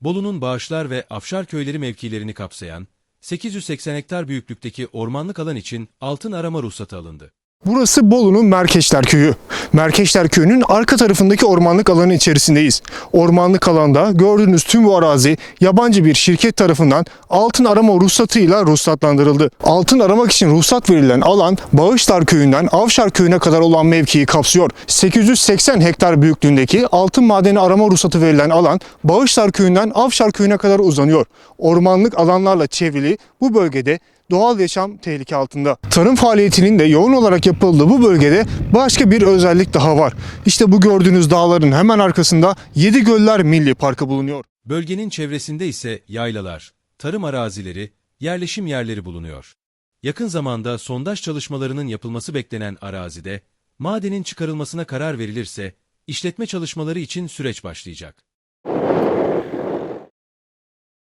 Bolu'nun Bağışlar ve Afşar köyleri mevkilerini kapsayan 880 hektar büyüklükteki ormanlık alan için altın arama ruhsatı alındı. Burası Bolu'nun Merkeşler Köyü. Merkeşler Köyü'nün arka tarafındaki ormanlık alanın içerisindeyiz. Ormanlık alanda gördüğünüz tüm bu arazi yabancı bir şirket tarafından altın arama ruhsatıyla ruhsatlandırıldı. Altın aramak için ruhsat verilen alan Bağışlar Köyü'nden Avşar Köyü'ne kadar olan mevkiyi kapsıyor. 880 hektar büyüklüğündeki altın madeni arama ruhsatı verilen alan Bağışlar Köyü'nden Avşar Köyü'ne kadar uzanıyor. Ormanlık alanlarla çevrili bu bölgede doğal yaşam tehlike altında. Tarım faaliyetinin de yoğun olarak yapıldığı bu bölgede başka bir özellik daha var. İşte bu gördüğünüz dağların hemen arkasında Yedi Göller Milli Parkı bulunuyor. Bölgenin çevresinde ise yaylalar, tarım arazileri, yerleşim yerleri bulunuyor. Yakın zamanda sondaj çalışmalarının yapılması beklenen arazide, madenin çıkarılmasına karar verilirse, işletme çalışmaları için süreç başlayacak.